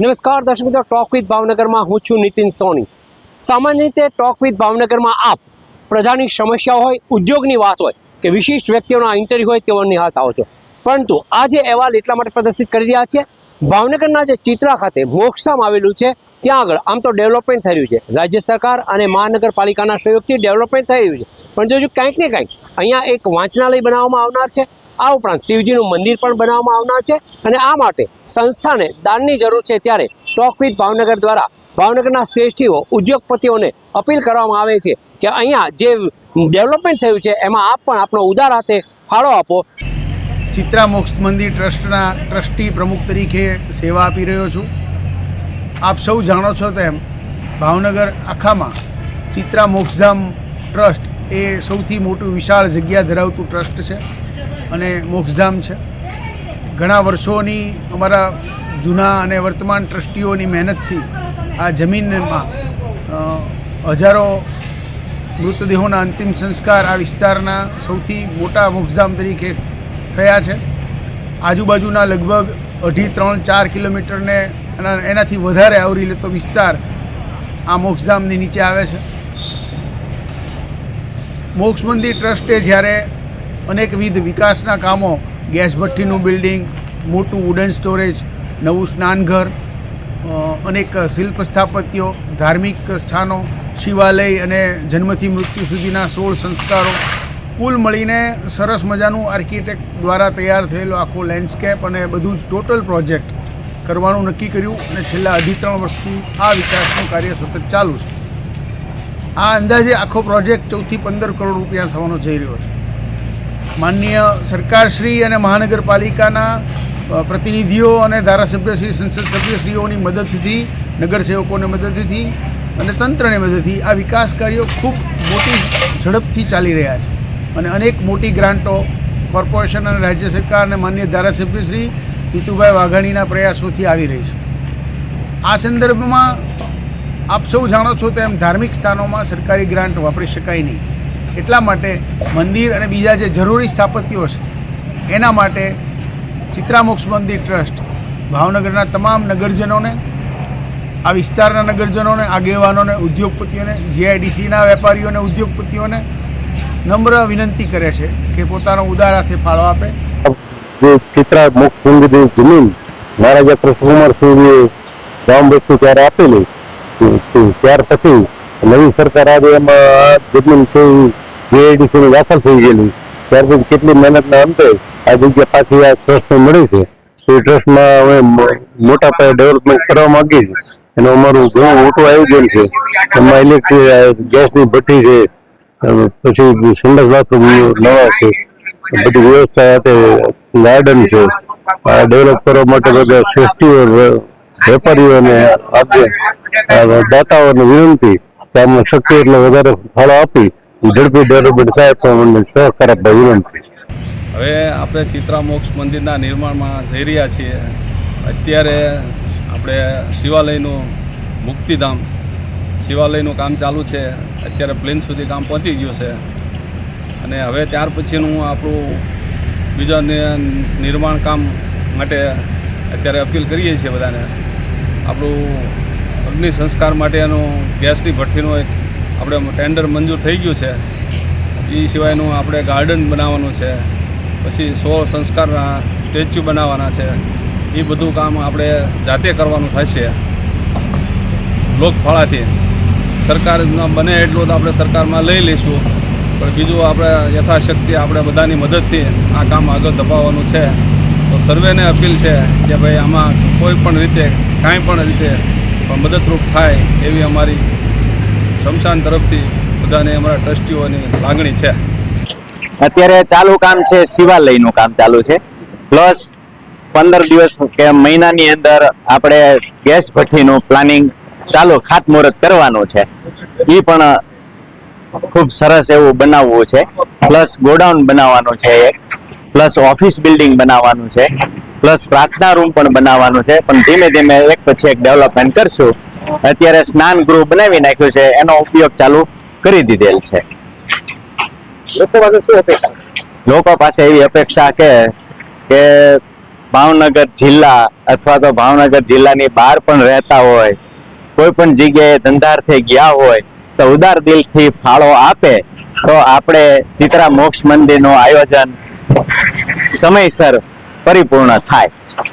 નમસ્કાર, દર્શક મિત્રો ટોક વિથ ભાવનગરમાં હું છું નીતિન સોની. સામાન્ય રીતે ટોક વિથ ભાવનગરમાં આપ પ્રજાની સમસ્યા હોય, ઉદ્યોગની વાત હોય કે વિશિષ્ટ વ્યક્તિઓના ઇન્ટરવ્યૂ હોય તેઓ નિહાળતા આવો છો. પરંતુ આજે અહેવાલ એટલા માટે પ્રદર્શિત કરી રહ્યા છે, ભાવનગરના જે ચિત્રા ખાતે મોક્ષામાં આવેલું છે, ત્યાં આગળ આમ તો ડેવલપમેન્ટ થઈ રહ્યું છે. રાજ્ય સરકાર અને મહાનગરપાલિકાના સહયોગથી ડેવલપમેન્ટ થઈ રહ્યું છે. પણ જોજો કંઈક ને કંઈક અહીંયા એક વાંચનાલય બનાવવામાં આવનાર છે આ ઉપરાંત શિવજીનું મંદિર પણ બનાવવામાં આવનાર છે અને આ માટે સંસ્થાને દાનની જરૂર છે ત્યારે ટોક વિથ ભાવનગર દ્વારા ભાવનગરના શ્રેષ્ઠીઓ, ઉદ્યોગપતિઓને અપીલ કરવામાં આવે છે કે અહીંયા જે ડેવલપમેન્ટ થયું છે, એમાં આપ પણ આપણો ઉદાર હાથે ફાળો આપો. ચિત્રા મોક્ષ મંદિર ટ્રસ્ટના ટ્રસ્ટી પ્રમુખ તરીકે સેવા આપી રહ્યો છું. આપ સૌ જાણો છો તેમ ભાવનગર આખામાં ચિત્રા મોક્ષધામ ટ્રસ્ટ એ સૌથી મોટું વિશાળ જગ્યા ધરાવતું ટ્રસ્ટ છે. અને મોક્ષધામ છે. ઘણા વર્ષોની અમારા જૂના અને વર્તમાન ટ્રસ્ટીઓની મહેનતથી આ જમીનમાં હજારો મૃતદેહોના અંતિમ સંસ્કાર આ વિસ્તારના સૌથી મોટા મોક્ષધામ તરીકે થયા છે. આજુબાજુના લગભગ અઢી, ત્રણ, ચાર કિલોમીટરને એના- એનાથી વધારે આવરી લેતો વિસ્તાર આ મોક્ષધામની નીચે આવે છે. મોક્ષ મંદિર ટ્રસ્ટે જ્યારે અનેકવિધ વિકાસના કામો, ગેસ ભઠ્ઠીનું બિલ્ડિંગ, મોટું વુડન સ્ટોરેજ નવું સ્નાનઘર અનેક શિલ્પ સ્થાપત્યો, ધાર્મિક સ્થાનો, શિવાલય અને જન્મથી મૃત્યુ સુધીના સોળ સંસ્કારો. કુલ મળીને સરસ મજાનું આર્કિટેક્ટ દ્વારા તૈયાર થયેલો આખો લેન્ડસ્કેપ અને બધું જ ટોટલ પ્રોજેક્ટ કરવાનું નક્કી કર્યું અને છેલ્લા અઢી ત્રણ વર્ષથી આ વિકાસનું કાર્ય સતત ચાલુ છે. આ અંદાજે આખો પ્રોજેક્ટ ચૌદથી પંદર કરોડ રૂપિયા થવાનો જઈ રહ્યો છે. માનનીય સરકારશ્રી અને મહાનગરપાલિકાના પ્રતિનિધિઓ અને ધારાસભ્યશ્રી, સંસદ સભ્યશ્રીઓની મદદથી, નગરસેવકોની મદદથી અને તંત્રની મદદથી આ વિકાસ કાર્યો ખૂબ મોટી ઝડપથી ચાલી રહ્યા છે. અને અનેક મોટી ગ્રાન્ટો, કોર્પોરેશન અને રાજ્ય સરકાર અને માન્ય ધારાસભ્યશ્રી જીતુભાઈ વાઘાણીના પ્રયાસોથી આવી રહી છે. આ સંદર્ભમાં આપ સૌ જાણો છો તેમ ધાર્મિક સ્થાનોમાં સરકારી ગ્રાન્ટ વાપરી શકાય નહીં. એટલા માટે મંદિર અને બીજા જે જરૂરી સ્થાપત્યો છે, એના માટે ચિત્રામોક્ષ મંદિર ટ્રસ્ટ ભાવનગરના તમામ નગરજનોને, આ વિસ્તારના નગરજનોને, આગેવાનોને, ઉદ્યોગપતિઓને, જીઆઈડીસીના વેપારીઓને, ઉદ્યોગપતિઓને નમ્ર વિનંતી કરે છે કે પોતાનો ઉદાર હાથે ફાળો આપે. જે ચિત્રા મુખ મંદિરની જમીન મહારાજા કૃષ્ણકુમારસિંહજીએ ગામ વસ્તુ ત્યારે આપેલી, ત્યાર પછી નવી સરકાર આજે એમાં જમીન છે જીઆઈડીસી ની દાખલ થઈ ગયેલી. ત્યારબાદ કેટલી મહેનતના અંતે આ જગ્યા પાછી આ ટ્રસ્ટને મળી છે. તો એ ટ્રસ્ટમાં હવે મ- મોટા પાયે ડેવલપમેન્ટ કરવા માગીએ છીએ એનું અમારું ઘણું મોટું આયોજન છે. એમાં ઇલેક્ટ્રિક ગેસની ભઠ્ઠી છે. પછી સંડાસ બાથરૂમ નવા છે. બધી વ્યવસ્થા સાથે ગાર્ડન છે. આ ડેવલપ કરવા માટે બધા શ્રેષ્ઠીઓ વેપારીઓને આપે આ દાતાઓને વિનંતી કે આમાં શક્ય એટલે વધારે ફાળો આપી હવે આપણે ચિત્રા મોક્ષ મંદિરના નિર્માણમાં જઈ રહ્યા છીએ. અત્યારે આપણે શિવાલયનું મુક્તિધામ, શિવાલયનું કામ ચાલુ છે. અત્યારે પ્લેન સુધી કામ પહોંચી ગયું છે. અને હવે ત્યાર પછીનું આપણું બીજા નિર્માણ કામ માટે અત્યારે અપીલ કરીએ છીએ બધાને. આપણું અગ્નિ સંસ્કાર માટેનું ગેસની ભઠ્ઠીનું એક આપણે ટેન્ડર મંજૂર થઈ ગયું છે. એ સિવાયનું આપણે ગાર્ડન બનાવવાનું છે. પછી સોળ સંસ્કારના સ્ટેચ્યુ બનાવવાના છે. એ બધું કામ આપણે જાતે કરવાનું થશે. લોકફાળાથી સરકારના બને એટલું તો આપણે સરકારમાં લઈ લઈશું. પણ બીજું આપણે યથાશક્તિ આપણે બધાની મદદથી આ કામ આગળ ધપાવવાનું છે. તો સર્વેને અપીલ છે કે ભાઈ આમાં કોઈ પણ રીતે, કાંઈ પણ રીતે મદદરૂપ થાય એવી અમારી શમશાન તરફથી બધાને અમારા ટ્રસ્ટીઓની લાગણી છે. અત્યારે ચાલુ કામ છે, શિવાલયનું કામ ચાલુ છે. પ્લસ પંદર દિવસ કે મહિનાની અંદર આપણે ગેસ ભઠ્ઠીનું પ્લાનિંગ ચાલુ ખાતમુહૂર્ત કરવાનું છે. એ પણ ખૂબ સરસ એવું બનાવવું છે. પ્લસ ગોડાઉન બનાવવાનું છે એક. પ્લસ ઓફિસ બિલ્ડિંગ બનાવવાનું છે. પ્લસ પ્રાર્થના રૂમ પણ બનાવવાનું છે. પણ ધીમે ધીમે એક પછી એક ડેવલપમેન્ટ કરશું. અત્યારે સ્નાન ગૃહ બનાવી નાખ્યું છે, એનો ઉપયોગ ચાલુ કરી દીધેલ છે. લોકો પાસે શું અપેક્ષા લોકો પાસે એવી અપેક્ષા કે કે ભાવનગર જિલ્લા અથવા તો ભાવનગર જિલ્લાની બહાર પણ રહેતા હોય, કોઈ પણ જગ્યાએ ધંધાર્થે ગયા હોય, તો ઉદાર દિલથી ફાળો આપે, તો આપણે ચિત્રા મોક્ષ મંદિરનું આયોજન સમયસર પરિપૂર્ણ થાય.